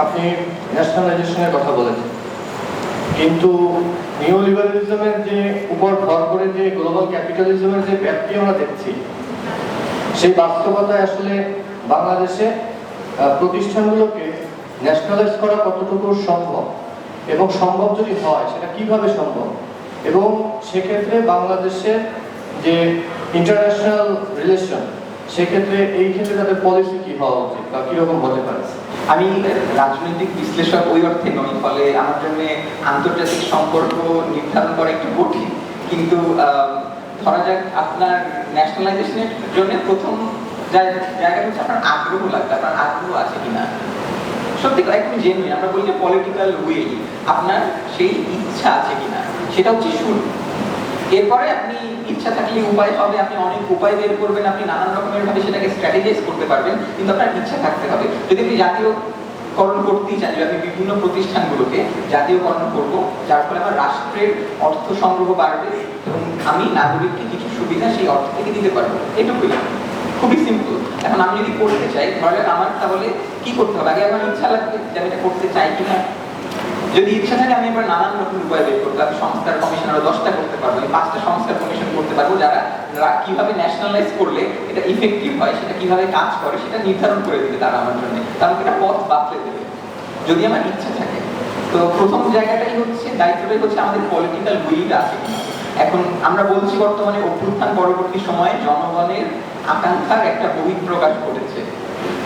আপনি ন্যাশনালাইজেশনের কথা বলেছেন কিন্তু নিউ লিবারালিজমের যে উপর ভর করে যে গ্লোবাল ক্যাপিটালিজমের যে ব্যাপ্তি আমরা দেখছি, সেই বাস্তবতায় আসলে বাংলাদেশে প্রতিষ্ঠানগুলোকে ন্যাশনালাইজ করা কতটুকু সম্ভব এবং সম্ভব যদি হয়, সেটা কীভাবে সম্ভব? এবং সেক্ষেত্রে বাংলাদেশের যে ইন্টারন্যাশনাল রিলেশন সেক্ষেত্রে এই ক্ষেত্রে তাদের পলিসি কি হওয়া উচিত বা কীরকম হতে পারে? আমি রাজনৈতিক বিশ্লেষক ওই অর্থে নই, ফলে আমার জন্য আন্তর্জাতিক সম্পর্ক নির্ধারণ করা একটু কঠিন। কিন্তু ধরা যাক আপনার ন্যাশনালাইজেশনের জন্য প্রথম জায়গা- হচ্ছে আপনার আগ্রহ লাগবে, আপনার আগ্রহ আছে কিনা। সত্যি কথা, একদম জেনুইন আমরা বলি যে পলিটিক্যাল উইল আপনার সেই ইচ্ছা আছে কিনা, সেটা হচ্ছে শুরু। এরপরে আপনি ইচ্ছা থাকলে উপায় হবে আপনি অনেক উপায় বের করবেন, আপনি নানান রকমের ভাবে সেটাকে স্ট্র্যাটেজাইজ করতে পারবেন, কিন্তু আপনার ইচ্ছা থাকতে হবে। যদি আপনি জাতীয়করণ করতেই চান আমি বিভিন্ন প্রতিষ্ঠানগুলোকে জাতীয়করণ করব, যার ফলে আমার রাষ্ট্রের অর্থ সংগ্রহ বাড়বে এবং আমি নাগরিককে কিছু সুবিধা সেই অর্থ থেকে দিতে পারব। এটুকুই। খুবই সিম্পল এখন আমি যদি করতে চাই, ধরে আমার তাহলে কি করতে হবে? আগে আমার ইচ্ছা লাগবে যে আমি এটা করতে চাই কিনা। যদি ইচ্ছা থাকে আমি এবার নানান রকম উপায় বের করব আমি সংস্কার কমিশন আরও দশটা করতে পারব। আমি পাঁচটা সংস্কার কমিশন করতে পারব যারা কীভাবে ন্যাশনালাইজ করলে এটা ইফেক্টিভ হয়, সেটা কীভাবে কাজ করে, সেটা নির্ধারণ করে দিবে তারা আমার জন্য। তারা একটা পথ বাতলে দেবে। যদি আমার ইচ্ছা থাকে। তো প্রথম জায়গাটাই হচ্ছে, দায়িত্বটাই হচ্ছে আমাদের পলিটিক্যাল উইলটা আছে। এখন আমরা বলছি বর্তমানে অভ্যুত্থান পরবর্তী সময়ে জনগণের আকাঙ্ক্ষার একটা বহিঃপ্রকাশ ঘটেছে।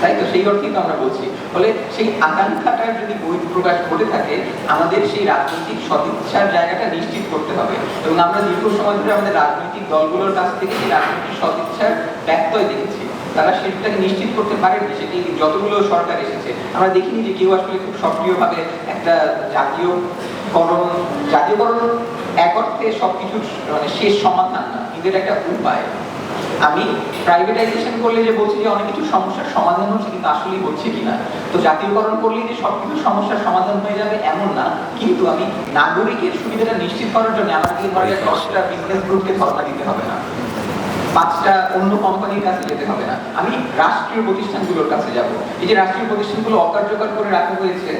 তাই তো? সেই অর্থেই তো আমরা বলছি। ফলে সেই আকাঙ্ক্ষাটার যদি বহিঃপ্রকাশ ঘটে থাকে, আমাদের সেই রাজনৈতিক সদিচ্ছার জায়গাটা নিশ্চিত করতে হবে। এবং আমরা দীর্ঘ সময় ধরে আমাদের রাজনৈতিক দলগুলোর কাছ থেকে সেই রাজনৈতিক সদিচ্ছার ব্যত্যয় দেখেছি। তারা সেটাকে নিশ্চিত করতে পারেনি সেটি যতগুলো সরকার এসেছে। আমরা দেখিনি যে কেউ আসলে খুব সক্রিয়ভাবে একটা জাতীয়করণ জাতীয়করণ এক অর্থে সবকিছুর মানে শেষ সমাধান না। কিন্তু এটা একটা উপায়। আমি প্রাইভেটাইজেশন করলে যে বলছি যে অনেক কিছু সমস্যার সমাধান হচ্ছে কিন্তু আসলেই হচ্ছে কিনা? তো জাতীয়করণ করলে যে সবকিছু সমস্যার সমাধান হয়ে যাবে এমন না কিন্তু আমি নাগরিকের সুবিধাটা নিশ্চিত করার জন্য আমাকে ধরে দশটা বিজনেস গ্রুপকে ধর্ণা দিতে হবে না। পাঁচটা অন্য কোম্পানির কাছে যেতে হবে না। আমি রাষ্ট্রীয় প্রতিষ্ঠানগুলোর কাছে যাব। এই যে রাষ্ট্রীয় প্রতিষ্ঠানগুলো অকার্যকর করে রাখা হয়েছে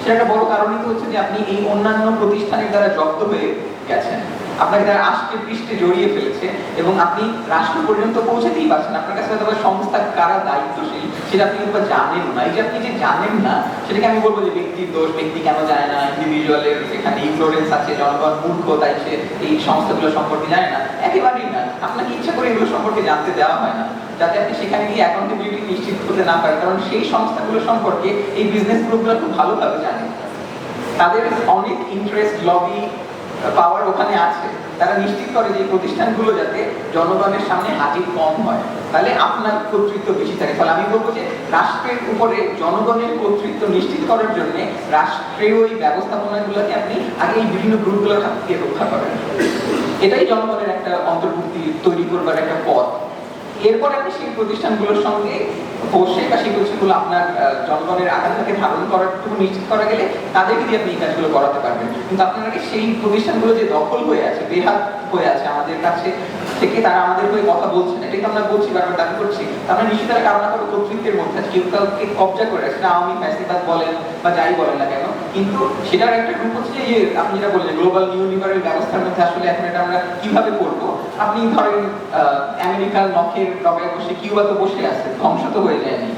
সেটা একটা বড় কারণই তো হচ্ছে যে আপনি এই অন্যান্য প্রতিষ্ঠানের দ্বারা জব্দ হয়ে গেছেন। আপনাকে তারা আষ্টে পৃষ্ঠে জড়িয়ে ফেলেছে এবং আপনি রাষ্ট্র পর্যন্ত পৌঁছাতেই পারছেন আপনার কাছে হয়তো সংস্থা কারা দায়িত্বশীল সেটা আপনি বা জানেন না। এই যে আপনি যে জানেন না, সেটাকে আমি বলব যে ব্যক্তির দোষ, ব্যক্তি কেন জানে না ইন্ডিভিজুয়ালের এখানে ইনফ্লুয়েন্স আছে, জনগণ মূর্খ, তাই সে এই সংস্থাগুলো সম্পর্কে জানে না। একেবারেই না। আপনাকে ইচ্ছা করে এগুলো সম্পর্কে জানতে দেওয়া হয় না, যাতে আপনি সেখানে গিয়ে অ্যাকাউন্টেবিলিটি নিশ্চিত করতে না পারেন। কারণ সেই সংস্থাগুলো সম্পর্কে এই বিজনেস গ্রুপগুলো খুব ভালোভাবে জানে। তাদের অনেক ইন্টারেস্ট লবি পাওয়ার ওখানে আছে। তারা নিশ্চিত করে যে প্রতিষ্ঠানগুলো যাতে জনগণের সামনে হাজির কম হয়। তাহলে আপনার কর্তৃত্ব বেশি থাকে। তাহলে আমি বলব যে রাষ্ট্রের উপরে জনগণের কর্তৃত্ব নিশ্চিত করার জন্য রাষ্ট্রের ওই ব্যবস্থাপনাগুলোকে আপনি আগে এই বিভিন্ন গ্রুপগুলোর হাত থেকে রক্ষা করেন। এটাই জনগণের একটা অন্তর্ভুক্তি তৈরি করবার একটা পথ। এরপর আপনি সেই প্রতিষ্ঠানগুলোর সঙ্গে বসে বা সেই প্রতিষ্ঠানগুলো আপনার জনগণের আকাঙ্ক্ষাকে ধারণ করারটুকু নিশ্চিত করা গেলে তাদেরকে দিয়ে আপনি এই কাজগুলো করাতে পারবেন। কিন্তু আপনার আগে সেই প্রতিষ্ঠানগুলো যে দখল হয়ে আছে বেহাত হয়ে আছে আমাদের কাছে থেকে তারা আমাদের হয়ে কথা বলছে না, এটাই তো আমরা বলছি, বারবার দাবি করছি। আমরা নিশ্চিত তারা কারও না কারও কর্তৃত্বের মধ্যে কেউ কাউকে কবজা করে রাখছে আওয়ামী ফ্যাসিবাদ বলেন বা যাই বলেন না কেন কিন্তু সেটার একটা রূপ হচ্ছে যে, আপনি যেটা বললেন গ্লোবাল নিউ লিবারেল ব্যবস্থার মধ্যে আসলে এখন এটা আমরা কীভাবে করব? আপনি ধরেন আমেরিকার নখের ডগায় বসে, কিউবা তো বসে আছে, ধ্বংস তো হয়ে যায়নি,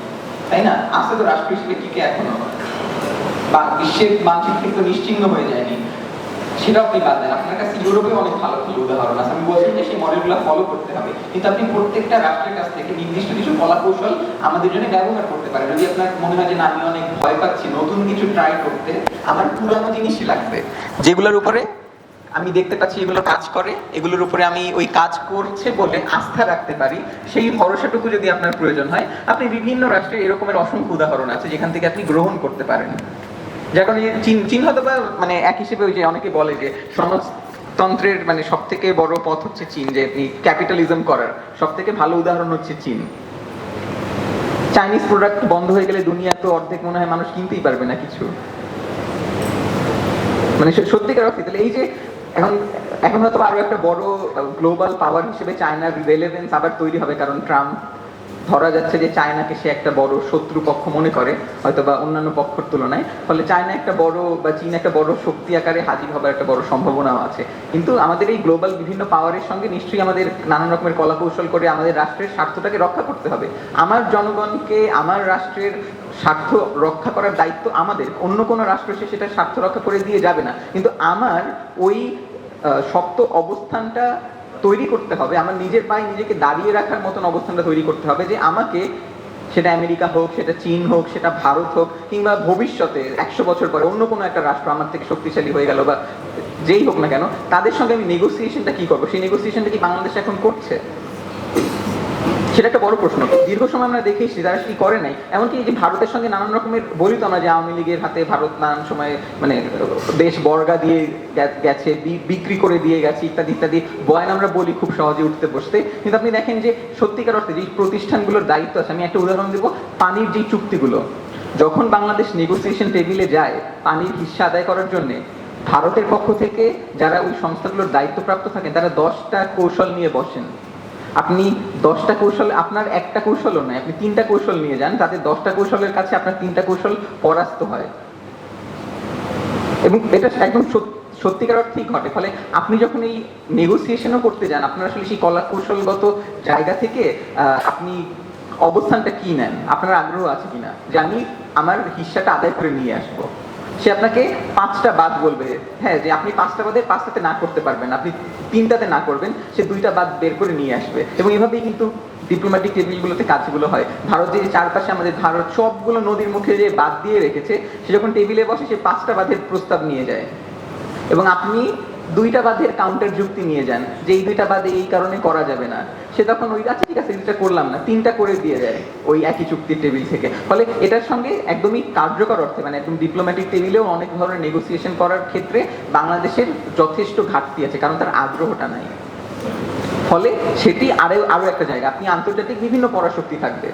তাই না? আছে তো রাষ্ট্র হিসেবে টিকে এখনও, বা বিশ্বের মানচিত্র তো নিশ্চিহ্ন হয়ে যায়নি। সেটা আপনি বাদ দেন। আপনার কাছে ইউরোপে অনেক ভালো ভালো উদাহরণ আছে। আমি বলছি যে সেই মডেলগুলো ফলো করতে হবে। কিন্তু আপনি প্রত্যেকটা রাষ্ট্রের কাছ থেকে নির্দিষ্ট কিছু কলা কৌশল আমাদের জন্য ব্যবহার করতে পারেন। যদি আপনার মনে হয় যে না, আমি অনেক ভয় পাচ্ছি, নতুন কিছু ট্রাই করতে আমার পুরানো জিনিসই লাগবে। যেগুলোর উপরে আমি দেখতে পাচ্ছি, এগুলো কাজ করে, এগুলোর উপরে আমি ওই কাজ করছে বলে আস্থা রাখতে পারি, সেই ভরসাটুকু যদি আপনার প্রয়োজন হয়, আপনি বিভিন্ন রাষ্ট্রে এরকমের অসংখ্য উদাহরণ আছে যেখান থেকে আপনি গ্রহণ করতে পারেন। চীন বা মানে এক হিসেবে ওই যে অনেকে বলে যে মানে সব থেকে বড় পথ হচ্ছে চীন, যে ক্যাপিটালিজম করার। সব থেকে ভালো উদাহরণ হচ্ছে চীন। চাইনিজ প্রোডাক্ট বন্ধ হয়ে গেলে দুনিয়া তো অর্ধেক মনে হয় মানুষ কিনতেই পারবে না কিছু। মানে সত্যিকার অর্থে, তাহলে এই যে এখন এখন হয়তো আরও একটা বড় গ্লোবাল পাওয়ার হিসেবে চায়নার রেলেভেন্স আবার তৈরি হবে, কারণ ট্রাম্প ধরা যাচ্ছে যে চায়নাকে সে একটা বড় শত্রু পক্ষ মনে করে হয়তো বা অন্যান্য পক্ষের তুলনায়। ফলে চায়না একটা বড় বা চীন একটা বড় শক্তি আকারে হাজির হবার একটা বড় সম্ভাবনাও আছে। কিন্তু আমাদের এই গ্লোবাল বিভিন্ন পাওয়ারের সঙ্গে নিশ্চয়ই আমাদের নানান রকমের কলা কৌশল করে আমাদের রাষ্ট্রের স্বার্থটাকে রক্ষা করতে হবে। আমার জনগণকে, আমার রাষ্ট্রের স্বার্থ রক্ষা করার দায়িত্ব আমাদের। অন্য কোনো রাষ্ট্র সে সেটা স্বার্থ রক্ষা করে দিয়ে যাবে না। কিন্তু আমার ওই শক্ত অবস্থানটা তৈরি করতে হবে, আমার নিজের পায়ে নিজেকে দাঁড়িয়ে রাখার মতন অবস্থানটা তৈরি করতে হবে যে আমাকে সেটা আমেরিকা হোক, সেটা চীন হোক, সেটা ভারত হোক, কিংবা ভবিষ্যতে একশো বছর পরে অন্য কোনো একটা রাষ্ট্র আমার থেকে শক্তিশালী হয়ে গেল বা যেই হোক না কেন, তাদের সঙ্গে আমি নেগোসিয়েশনটা কি করব? সেই নেগোসিয়েশনটা কি বাংলাদেশ এখন করছে? সেটা একটা বড় প্রশ্ন। দীর্ঘ সময় আমরা দেখে এসেছি তারা কি করে নাই? এমনকি যে ভারতের সঙ্গে নানান রকমের বলি তো আমরা যে আওয়ামী লীগের হাতে ভারত নানান সময় মানে দেশ বর্গা দিয়ে গেছে বিক্রি করে দিয়ে গেছে, ইত্যাদি ইত্যাদি, বয়ান আমরা বলি খুব সহজে উঠতে বসতে। কিন্তু আপনি দেখেন যে সত্যিকার অর্থে যে প্রতিষ্ঠানগুলোর দায়িত্ব আছে, আমি একটা উদাহরণ দেবো, পানির যে চুক্তিগুলো, যখন বাংলাদেশ নেগোসিয়েশন টেবিলে যায় পানির হিস্সা আদায় করার জন্য, ভারতের পক্ষ থেকে যারা ওই সংস্থাগুলোর দায়িত্বপ্রাপ্ত থাকেন, তারা দশটা কৌশল নিয়ে বসেন। আপনি দশটা কৌশল, আপনার একটা কৌশলও নয়, আপনি তিনটা কৌশল নিয়ে যান তাতে দশটা কৌশলের কাছে আপনার তিনটা কৌশল পরাস্ত হয়। এবং এটা একদম সত- সত্যিকার অর্থেই ঘটে, ফলে আপনি যখন এই নেগোসিয়েশনও করতে যান, আপনার আসলে সেই কলা কৌশলগত জায়গা থেকে আপনি অবস্থানটা কি নেন? আপনার আগ্রহ আছে কিনা? যে আমি আমার হিস্সাটা আদায় করে নিয়ে আসব। সে আপনাকে পাঁচটা বাদ বলবে হ্যাঁ যে আপনি পাঁচটা বাদে পাঁচটাতে না করতে পারবেন, আপনি তিনটাতে না করবেন, সে দুইটা বাদ বের করে নিয়ে আসবে। এবং এভাবেই কিন্তু ডিপ্লোম্যাটিক টেবিলগুলোতে কাজগুলো হয়। ভারত যে চারপাশে আমাদের ভারত সবগুলো নদীর মুখে যে বাদ দিয়ে রেখেছে, সে যখন টেবিলে বসে, সে পাঁচটা বাদের প্রস্তাব নিয়ে যায়। এবং আপনি দুইটা বাঁধের কাউন্টার যুক্তি নিয়ে যান, যে এই দুইটা বাদে এই কারণে করা যাবে না। সে তখন ওই আচ্ছা ঠিক আছে দুইটা করলাম না। তিনটা করে দিয়ে দেয় ওই একই চুক্তির টেবিল থেকে। ফলে এটার সঙ্গে একদমই কার্যকর অর্থে মানে একদম ডিপ্লোম্যাটিক টেবিলেও অনেক ধরনের নেগোসিয়েশন করার ক্ষেত্রে বাংলাদেশের যথেষ্ট ঘাটতি আছে, কারণ তার আগ্রহটা নাই। ফলে সেটি আরও আরও একটা জায়গা। আপনি আন্তর্জাতিক বিভিন্ন পরাশক্তি থাকবে।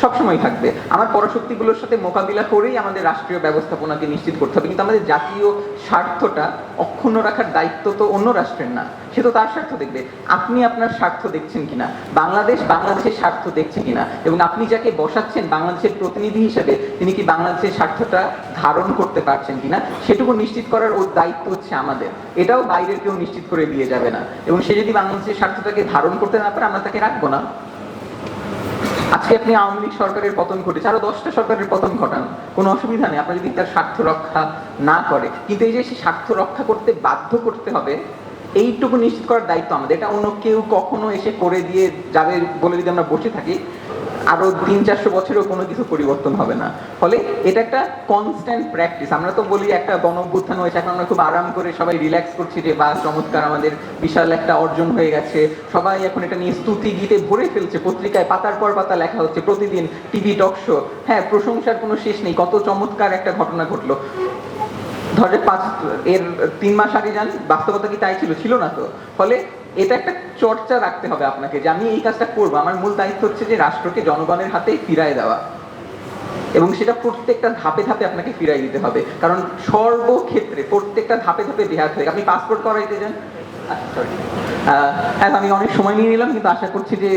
সবসময় থাকবে। আমার পরাশক্তিগুলোর সাথে মোকাবিলা করেই আমাদের রাষ্ট্রীয় ব্যবস্থাপনাকে নিশ্চিত করতে হবে। কিন্তু আমাদের জাতীয় স্বার্থটা অক্ষুণ্ণ রাখার দায়িত্ব তো অন্য রাষ্ট্রের না। সে তো তার স্বার্থ দেখবে। আপনি আপনার স্বার্থ দেখছেন কিনা? বাংলাদেশ বাংলাদেশের স্বার্থ দেখছে কিনা? এবং আপনি যাকে বসাচ্ছেন বাংলাদেশের প্রতিনিধি হিসেবে, তিনি কি বাংলাদেশের স্বার্থটা ধারণ করতে পারছেন কিনা? সেটুকু নিশ্চিত করার ওর দায়িত্ব হচ্ছে আমাদের। এটাও বাইরের কেউ নিশ্চিত করে দিয়ে যাবে না। এবং সে যদি বাংলাদেশের স্বার্থটাকে ধারণ করতে না পারে, আমরা তাকে রাখব না। আজকে আপনি আওয়ামী লীগ সরকারের পতন ঘটেছে, আরও দশটা সরকারের পতন ঘটান। কোনো অসুবিধা নেই, আপনার যদি তার স্বার্থ রক্ষা না করে। কিন্তু এই যে সে স্বার্থ রক্ষা করতে বাধ্য করতে হবে, এইটুকু নিশ্চিত করার দায়িত্ব আমাদের। এটা অন্য কেউ কখনো এসে করে দিয়ে যাবে বলে যদি আমরা বসে থাকি আরও তিন, চারশো বছরেও কোনো কিছু পরিবর্তন হবে না। ফলে এটা একটা কনস্ট্যান্ট প্র্যাকটিস আমরা তো বলি একটা গণ অভ্যুত্থান হয়েছে, এখন আমরা খুব আরাম করে সবাই রিল্যাক্স করছি যে বা চমৎকার আমাদের বিশাল একটা অর্জন হয়ে গেছে। সবাই এখন এটা নিয়ে স্তুতি গীতে ভরে ফেলছে, পত্রিকায় পাতার পর পাতা লেখা হচ্ছে, প্রতিদিন টিভি টক শো। হ্যাঁ প্রশংসার কোনো শেষ নেই, কত চমৎকার একটা ঘটনা ঘটলো। ধরে পাঁচ, এর তিন মাস আগে যান বাস্তবতা কি তাই ছিল? ছিল না তো। ফলে এটা একটা চর্চা রাখতে হবে আপনাকে যে আমি এই কাজটা করব। আমার মূল দায়িত্ব হচ্ছে যে রাষ্ট্রকে জনগণের হাতে ফিরায় দেওয়া। এবং সেটা প্রত্যেকটা ধাপে ধাপে আপনাকে ফিরাই দিতে হবে। কারণ সর্বক্ষেত্রে প্রত্যেকটা ধাপে ধাপে দেহাত হয়ে আপনি পাসপোর্ট করাইতে যান। হ্যাঁ আমি অনেক সময় নিয়ে নিলাম, কিন্তু আশা করছি যে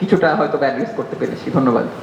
কিছুটা হয়তো অ্যাড্রেস করতে পেরেছি। ধন্যবাদ।